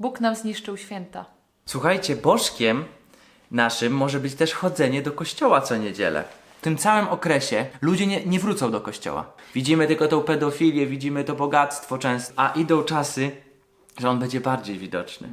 Bóg nam zniszczył święta. Słuchajcie, bożkiem naszym może być też chodzenie do kościoła co niedzielę. W tym całym okresie ludzie nie, nie wrócą do kościoła. Widzimy tylko tą pedofilię, widzimy to bogactwo często, a idą czasy, że on będzie bardziej widoczny.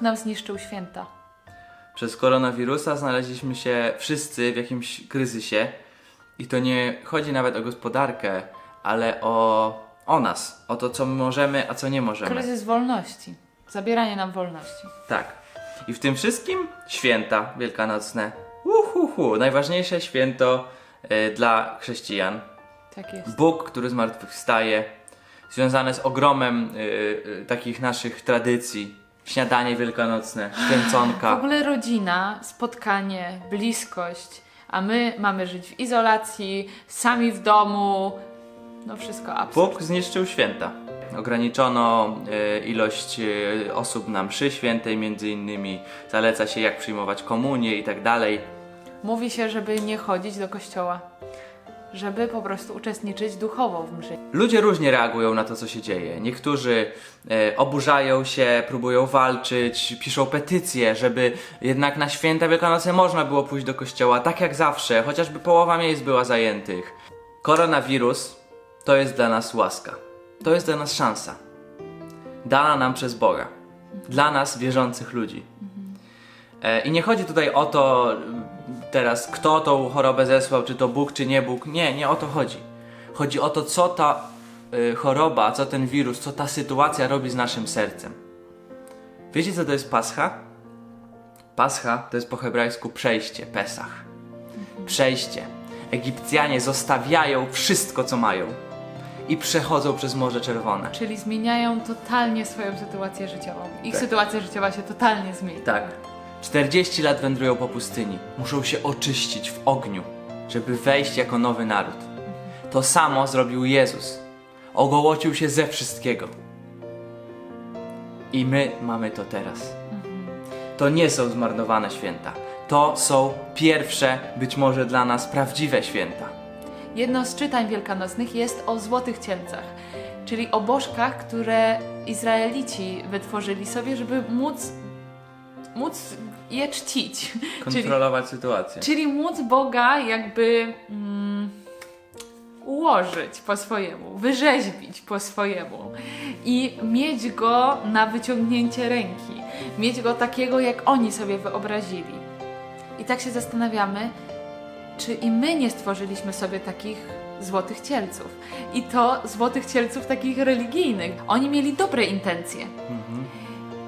Bóg nam zniszczył święta. Przez koronawirusa znaleźliśmy się wszyscy w jakimś kryzysie i to nie chodzi nawet o gospodarkę, ale o, o nas, o to co my możemy, a co nie możemy. Kryzys wolności. Zabieranie nam wolności. Tak. I w tym wszystkim święta wielkanocne. Uhuhu, najważniejsze święto e, dla chrześcijan. Tak jest. Bóg, który zmartwychwstaje, związane z ogromem e, e, takich naszych tradycji. Śniadanie wielkanocne, W święconka. ogóle rodzina, spotkanie, bliskość, a my mamy żyć w izolacji, sami w domu. No wszystko absurd. Bóg zniszczył święta. Ograniczono e, ilość e, osób na mszy świętej, między innymi zaleca się jak przyjmować komunię i tak dalej. Mówi się, żeby nie chodzić do kościoła. Żeby po prostu uczestniczyć duchowo w mszy. Ludzie różnie reagują na to, co się dzieje. Niektórzy e, oburzają się, próbują walczyć, piszą petycje, żeby jednak na święta wielkanocne można było pójść do kościoła, tak jak zawsze, chociażby połowa miejsc była zajętych. Koronawirus to jest dla nas łaska. To jest dla nas szansa. Dana nam przez Boga. Dla nas, wierzących ludzi. E, I nie chodzi tutaj o to teraz, kto tą chorobę zesłał, czy to Bóg, czy nie Bóg. Nie, nie o to chodzi. Chodzi o to, co ta y, choroba, co ten wirus, co ta sytuacja robi z naszym sercem. Wiecie, co to jest Pascha? Pascha to jest po hebrajsku przejście, Pesach. Przejście. Egipcjanie zostawiają wszystko, co mają i przechodzą przez Morze Czerwone. Czyli zmieniają totalnie swoją sytuację życiową. Ich Tak. sytuacja życiowa się totalnie zmieni. Tak. 40 lat wędrują po pustyni. Muszą się oczyścić w ogniu, żeby wejść jako nowy naród. To samo zrobił Jezus. Ogołocił się ze wszystkiego. I my mamy to teraz. To nie są zmarnowane święta. To są pierwsze, być może dla nas prawdziwe święta. Jedno z czytań wielkanocnych jest o złotych cielcach, czyli o bożkach, które Izraelici wytworzyli sobie, żeby móc, móc je czcić. Czyli, Kontrolować sytuację. czyli móc Boga jakby mm, ułożyć po swojemu, wyrzeźbić po swojemu i mieć go na wyciągnięcie ręki, mieć go takiego, jak oni sobie wyobrazili. I tak się zastanawiamy, czy i my nie stworzyliśmy sobie takich złotych cielców. I to złotych cielców takich religijnych. Oni mieli dobre intencje.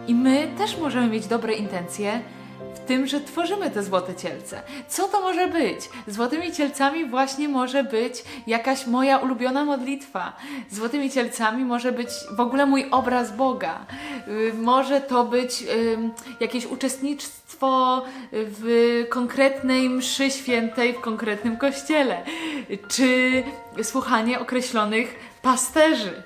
I my też możemy mieć dobre intencje tym, że tworzymy te złote cielce. Co to może być? Złotymi cielcami właśnie może być jakaś moja ulubiona modlitwa. Złotymi cielcami może być w ogóle mój obraz Boga. Y, Może to być jakieś uczestnictwo w konkretnej mszy świętej w konkretnym kościele, czy słuchanie określonych pasterzy,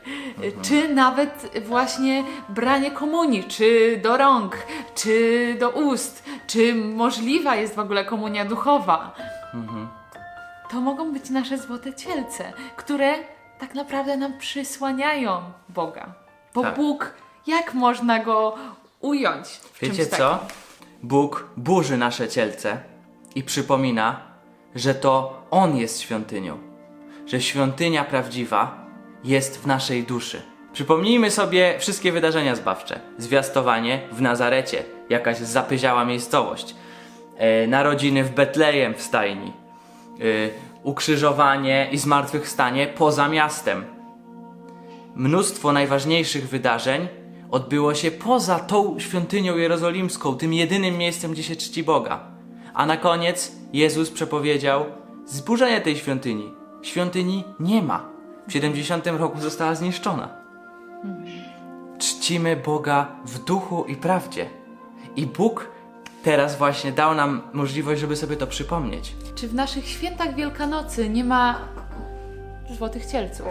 czy nawet właśnie branie komunii, czy do rąk, czy do ust, czy możliwa jest w ogóle komunia duchowa. To mogą być nasze złote cielce, które tak naprawdę nam przysłaniają Boga. Bo Tak. Bóg, jak można go ująć? W Wiecie co? Bóg burzy nasze cielce i przypomina, że to On jest świątynią. Że świątynia prawdziwa jest w naszej duszy. Przypomnijmy sobie wszystkie wydarzenia zbawcze. Zwiastowanie w Nazarecie, jakaś zapyziała miejscowość. E, narodziny w Betlejem w stajni. E, ukrzyżowanie i zmartwychwstanie poza miastem mnóstwo najważniejszych wydarzeń odbyło się poza tą świątynią jerozolimską, tym jedynym miejscem, gdzie się czci Boga. A na koniec Jezus przepowiedział zburzenie tej świątyni. Świątyni nie ma. W 70 roku została zniszczona. Czcimy Boga w duchu i prawdzie. I Bóg teraz właśnie dał nam możliwość, żeby sobie to przypomnieć. Czy w naszych świętach Wielkanocy nie ma złotych cielców?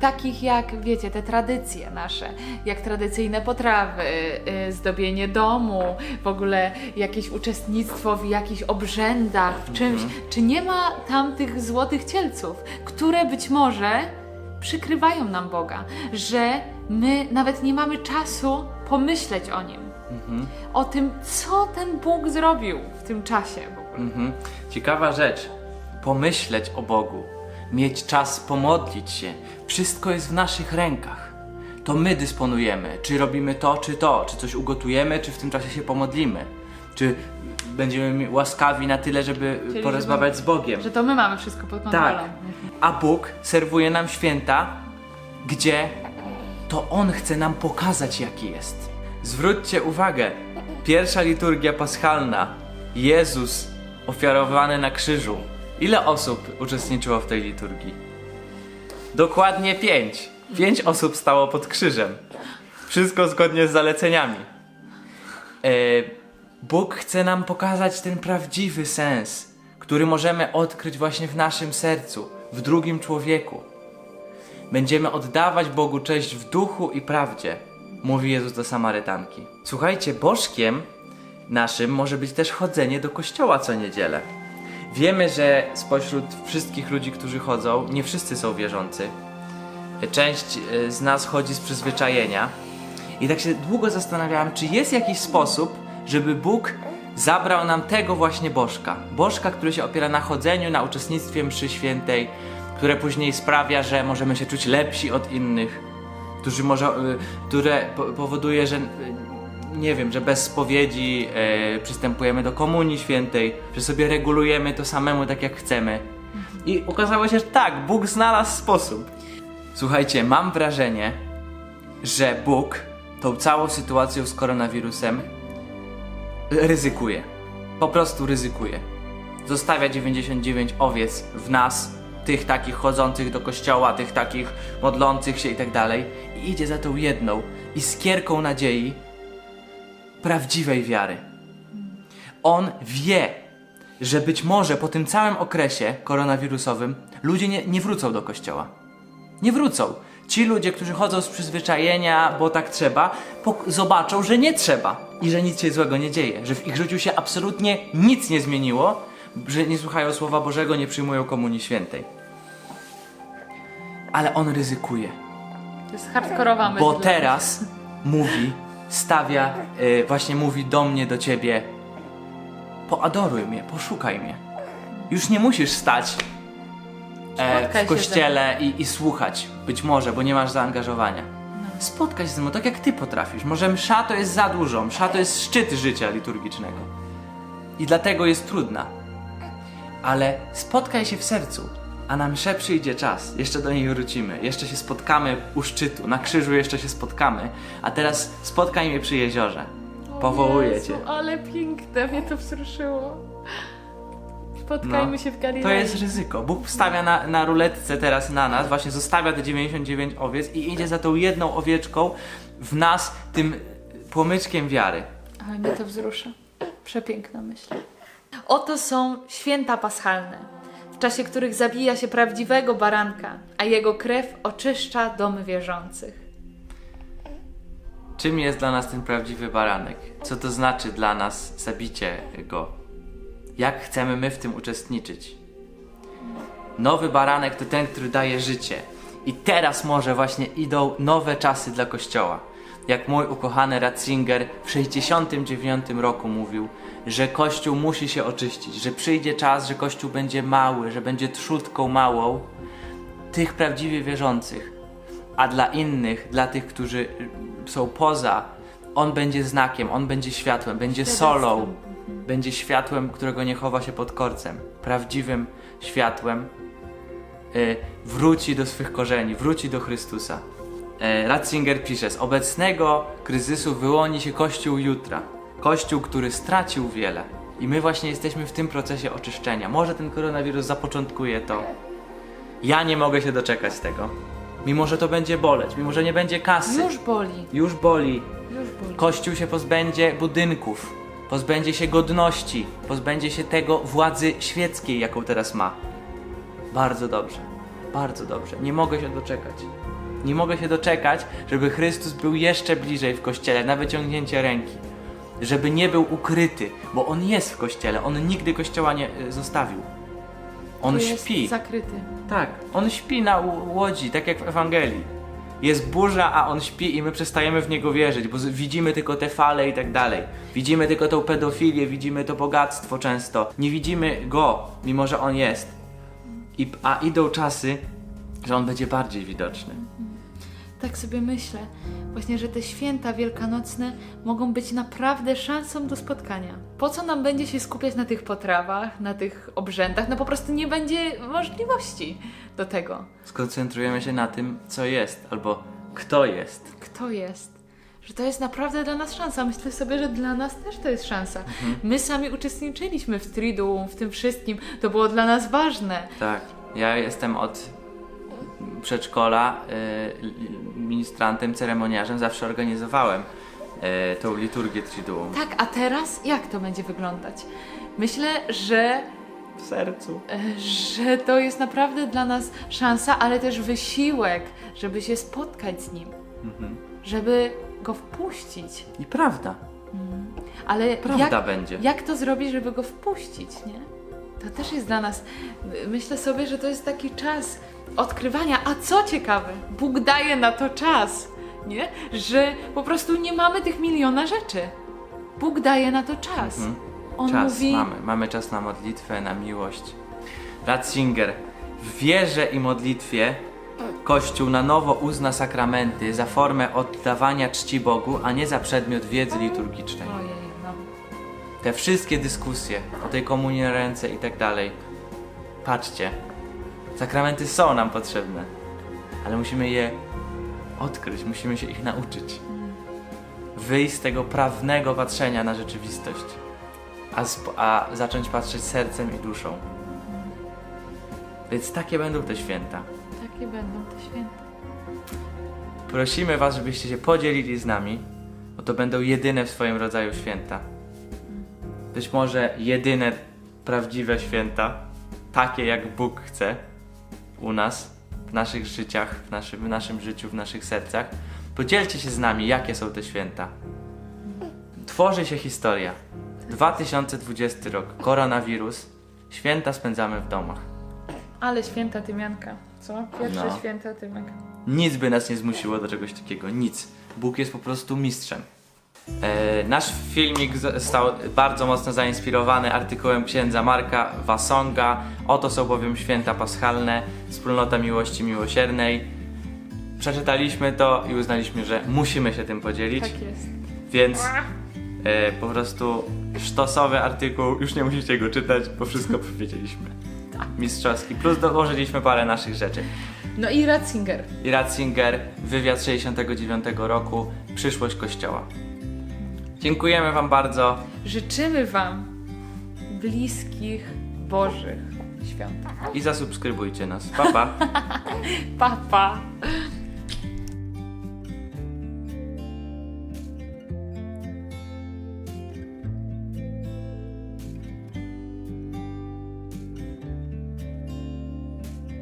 Takich jak, wiecie, te tradycje nasze, jak tradycyjne potrawy, y, zdobienie domu, w ogóle jakieś uczestnictwo w jakichś obrzędach, w czymś. Czy nie ma tam tych złotych cielców, które być może przykrywają nam Boga, że my nawet nie mamy czasu pomyśleć o Nim, o tym, co ten Bóg zrobił w tym czasie w ogóle. Mhm. Ciekawa rzecz. Pomyśleć o Bogu. Mieć czas pomodlić się. Wszystko jest w naszych rękach. To my dysponujemy. Czy robimy to, czy to. Czy coś ugotujemy, czy w tym czasie się pomodlimy. Czy będziemy łaskawi na tyle, żeby Czyli porozmawiać żeby- z Bogiem. Że to my mamy wszystko pod kontrolą. Tak. A Bóg serwuje nam święta, gdzie to On chce nam pokazać, jaki jest. Zwróćcie uwagę, pierwsza liturgia paschalna, Jezus ofiarowany na krzyżu. Ile osób uczestniczyło w tej liturgii? Dokładnie pięć. Pięć osób stało pod krzyżem. Wszystko zgodnie z zaleceniami. E, Bóg chce nam pokazać ten prawdziwy sens, który możemy odkryć właśnie w naszym sercu, w drugim człowieku. Będziemy oddawać Bogu cześć w duchu i prawdzie, mówi Jezus do Samarytanki. Słuchajcie, bożkiem naszym może być też chodzenie do kościoła co niedzielę. Wiemy, że spośród wszystkich ludzi, którzy chodzą, nie wszyscy są wierzący. Część e, z nas chodzi z przyzwyczajenia. I tak się długo zastanawiałem, czy jest jakiś sposób, żeby Bóg zabrał nam tego właśnie bożka. Bożka, który się opiera na chodzeniu, na uczestnictwie mszy świętej, które później sprawia, że możemy się czuć lepsi od innych, którzy może, y, które po, powoduje, że y, nie wiem, że bez spowiedzi y, przystępujemy do komunii świętej, że sobie regulujemy to samemu tak jak chcemy. I okazało się, że tak, Bóg znalazł sposób. Słuchajcie, mam wrażenie, że Bóg tą całą sytuacją z koronawirusem ryzykuje. Po prostu ryzykuje. Zostawia 99 owiec w nas, tych takich chodzących do kościoła, tych takich modlących się i tak dalej, i idzie za tą jedną i nadziei prawdziwej wiary. On wie, że być może po tym całym okresie koronawirusowym ludzie nie, nie wrócą do kościoła nie wrócą. Ci ludzie, którzy chodzą z przyzwyczajenia, bo tak trzeba, zobaczą, że nie trzeba i że nic się złego nie dzieje, że w ich życiu się absolutnie nic nie zmieniło, że nie słuchają Słowa Bożego, nie przyjmują Komunii Świętej. Ale on ryzykuje, To jest hardkorowa myśl. bo teraz mówi, stawia, y, właśnie mówi do mnie, do ciebie, poadoruj mnie, poszukaj mnie. Już nie musisz stać e, w kościele i, i słuchać, być może, bo nie masz zaangażowania. Spotkaj się ze mną tak, jak ty potrafisz. Może msza to jest za dużo, msza to jest szczyt życia liturgicznego. I dlatego jest trudna. Ale spotkaj się w sercu, a na mszę przyjdzie czas. Jeszcze do niej wrócimy. Jeszcze się spotkamy u szczytu. Na krzyżu jeszcze się spotkamy. A teraz spotkaj mnie przy jeziorze. Powołuję Jezu, cię. Ale piękne, mnie to wzruszyło. Spotkajmy No, się w Galilei. To jest ryzyko. Bóg stawia na, na ruletce teraz na nas, właśnie zostawia te 99 owiec i idzie za tą jedną owieczką w nas tym płomyczkiem wiary. Ale mnie to wzrusza. Przepiękna myśl. Oto są święta paschalne, czasie których zabija się prawdziwego baranka, a jego krew oczyszcza domy wierzących. Czym jest dla nas ten prawdziwy baranek? Co to znaczy dla nas zabicie go? Jak chcemy my w tym uczestniczyć? Nowy baranek to ten, który daje życie. I teraz może właśnie idą nowe czasy dla Kościoła. Jak mój ukochany Ratzinger w 69 roku mówił, że Kościół musi się oczyścić, że przyjdzie czas, że Kościół będzie mały, że będzie trzutką małą tych prawdziwie wierzących, a dla innych, dla tych, którzy są poza, on będzie znakiem, on będzie światłem, będzie solą, będzie światłem, którego nie chowa się pod korcem, prawdziwym światłem. y, wróci do swych korzeni, wróci do Chrystusa. E, Ratzinger pisze, z obecnego kryzysu wyłoni się Kościół jutra. Kościół, który stracił wiele. I my właśnie jesteśmy w tym procesie oczyszczenia. Może ten koronawirus zapoczątkuje to. Ja nie mogę się doczekać tego. Mimo, że to będzie boleć, mimo, że nie będzie kasy. Już boli, Już boli. już boli. Kościół się pozbędzie budynków, pozbędzie się godności, pozbędzie się tego władzy świeckiej, jaką teraz ma. Bardzo dobrze, bardzo dobrze. Nie mogę się doczekać. Nie mogę się doczekać, żeby Chrystus był jeszcze bliżej w kościele, na wyciągnięcie ręki. Żeby nie był ukryty, bo on jest w kościele, on nigdy kościoła nie y, zostawił. On Tu jest śpi. zakryty. Tak, on śpi na łodzi, tak jak w Ewangelii. Jest burza, a on śpi i my przestajemy w niego wierzyć, bo widzimy tylko te fale i tak dalej. Widzimy tylko tą pedofilię, widzimy to bogactwo często. Nie widzimy go, mimo że on jest. I, a idą czasy, że on będzie bardziej widoczny. Tak sobie myślę, właśnie, że te święta wielkanocne mogą być naprawdę szansą do spotkania. Po co nam będzie się skupiać na tych potrawach, na tych obrzędach? No po prostu nie będzie możliwości do tego. Skoncentrujemy się na tym, co jest, albo kto jest. Kto jest? Że to jest naprawdę dla nas szansa. Myślę sobie, że dla nas też to jest szansa. My sami uczestniczyliśmy w Triduum, w tym wszystkim. To było dla nas ważne. Tak, ja jestem od przedszkola y, ministrantem, ceremoniarzem, zawsze organizowałem y, tą liturgię Triduum. Tak, a teraz jak to będzie wyglądać? Myślę, że W sercu. E, że to jest naprawdę dla nas szansa, ale też wysiłek, żeby się spotkać z nim, Mhm. żeby go wpuścić. I prawda, Ale prawda jak, będzie. jak to zrobić, żeby go wpuścić, nie? To też jest dla nas. Myślę sobie, że to jest taki czas odkrywania. A co ciekawe, Bóg daje na to czas, nie? Że po prostu nie mamy tych miliona rzeczy. Bóg daje na to czas. Mhm. On czas mówi. mamy. Mamy czas na modlitwę, na miłość. Ratzinger. W wierze i modlitwie Kościół na nowo uzna sakramenty za formę oddawania czci Bogu, a nie za przedmiot wiedzy liturgicznej. Te wszystkie dyskusje o tej komunii na ręce i tak dalej. Patrzcie, sakramenty są nam potrzebne, ale musimy je odkryć, musimy się ich nauczyć. Wyjść z tego prawnego patrzenia na rzeczywistość, a, a zacząć patrzeć sercem i duszą. Więc takie będą te święta. Takie będą te święta. Prosimy Was, żebyście się podzielili z nami, bo to będą jedyne w swoim rodzaju święta. Być może jedyne prawdziwe święta, takie jak Bóg chce u nas, w naszych życiach, w naszym, w naszym życiu, w naszych sercach. Podzielcie się z nami, jakie są te święta. Tworzy się historia. 2020 rok, koronawirus, święta spędzamy w domach. Ale święta Tymianka, co? Pierwsze No. święta Tymek. Nic by nas nie zmusiło do czegoś takiego, nic. Bóg jest po prostu mistrzem. E, nasz filmik został bardzo mocno zainspirowany artykułem księdza Marka Wasonga. Oto są bowiem święta paschalne, wspólnota miłości miłosiernej. Przeczytaliśmy to i uznaliśmy, że musimy się tym podzielić, Tak jest. więc e, po prostu sztosowy artykuł, już nie musicie go czytać, bo wszystko powiedzieliśmy. Mistrzowski, plus dołożyliśmy parę naszych rzeczy. No i Ratzinger. I Ratzinger, wywiad 69 roku, przyszłość Kościoła. Dziękujemy Wam bardzo. Życzymy Wam bliskich Bożych świąt. i zasubskrybujcie nas. Pa, pa. Pa, pa.